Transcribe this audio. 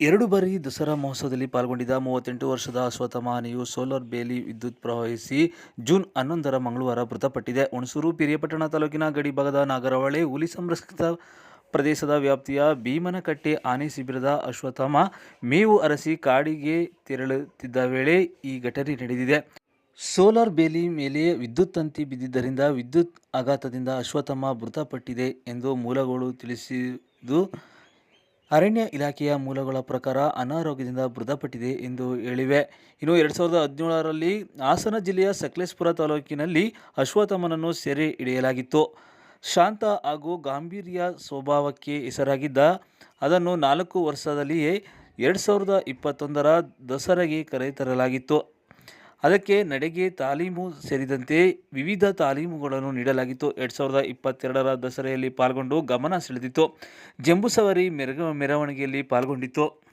ಎರಡು ಬಾರಿ ದಸರಾ ಮಹೋತ್ಸವದಲ್ಲಿ ಪಾಲ್ಗೊಂಡಿದ್ದ ಮೂವತ್ತೆಂಟು ವರ್ಷದ ಅಶ್ವಥ ಸೋಲಾರ್ ಬೇಲಿ ವಿದ್ಯುತ್ ಪ್ರವಹಿಸಿ ಜೂನ್ ಹನ್ನೊಂದರ ಮಂಗಳವಾರ ಮೃತಪಟ್ಟಿದೆ. ಹುಣಸೂರು, ಪಿರಿಯಪಟ್ಟಣ ತಾಲೂಕಿನ ಗಡಿ ಭಾಗದ ನಾಗರಹೊಳೆ, ಹುಲಿ ಸಂರಕ್ಷಿತ ಪ್ರದೇಶದ ವ್ಯಾಪ್ತಿಯ ಭೀಮನಕಟ್ಟೆ ಆನೆ ಶಿಬಿರದ ಅಶ್ವತ್ಥಮ ಮೇವು ಅರಸಿ ಕಾಡಿಗೆ ತೆರಳುತ್ತಿದ್ದ ವೇಳೆ ಈ ಘಟನೆ ನಡೆದಿದೆ. ಸೋಲಾರ್ ಬೇಲಿ ಮೇಲೆ ವಿದ್ಯುತ್ ತಂತಿ ಬಿದ್ದಿದ್ದರಿಂದ ವಿದ್ಯುತ್ ಆಘಾತದಿಂದ ಅಶ್ವಥಮ್ಮ ಮೃತಪಟ್ಟಿದೆ ಎಂದು ಮೂಲಗಳು ತಿಳಿಸಿದ್ದು ಅರಣ್ಯ ಇಲಾಖೆಯ ಮೂಲಗಳ ಪ್ರಕಾರ ಅನಾರೋಗ್ಯದಿಂದ ಮೃತಪಟ್ಟಿದೆ ಎಂದು ಹೇಳಿವೆ. ಇನ್ನು ಎರಡು ಸಾವಿರದ ಹದಿನೇಳರಲ್ಲಿ ಹಾಸನ ಜಿಲ್ಲೆಯ ಸಕಲೇಶ್ಪುರ ತಾಲೂಕಿನಲ್ಲಿ ಅಶ್ವತ್ಥಮನನ್ನು ಸೆರೆ ಹಿಡಿಯಲಾಗಿತ್ತು. ಶಾಂತ ಹಾಗೂ ಗಾಂಭೀರ್ಯ ಸ್ವಭಾವಕ್ಕೆ ಹೆಸರಾಗಿದ್ದ, ಅದನ್ನು ನಾಲ್ಕು ವರ್ಷದಲ್ಲಿಯೇ ಎರಡು ಸಾವಿರದ ಇಪ್ಪತ್ತೊಂದರ ದಸರೆಗೆ ಕರೆತರಲಾಗಿತ್ತು. ಅದಕ್ಕೆ ನಡೆಗೆ ತಾಲೀಮು ಸೇರಿದಂತೆ ವಿವಿಧ ತಾಲೀಮುಗಳನ್ನು ನೀಡಲಾಗಿತ್ತು. ಎರಡು ಸಾವಿರದ ಇಪ್ಪತ್ತೆರಡರ ದಸರೆಯಲ್ಲಿ ಪಾಲ್ಗೊಂಡು ಗಮನ ಸೆಳೆದಿತ್ತು. ಜಂಬೂಸವಾರಿ ಮೆರಗ ಮೆರವಣಿಗೆಯಲ್ಲಿ ಪಾಲ್ಗೊಂಡಿತ್ತು.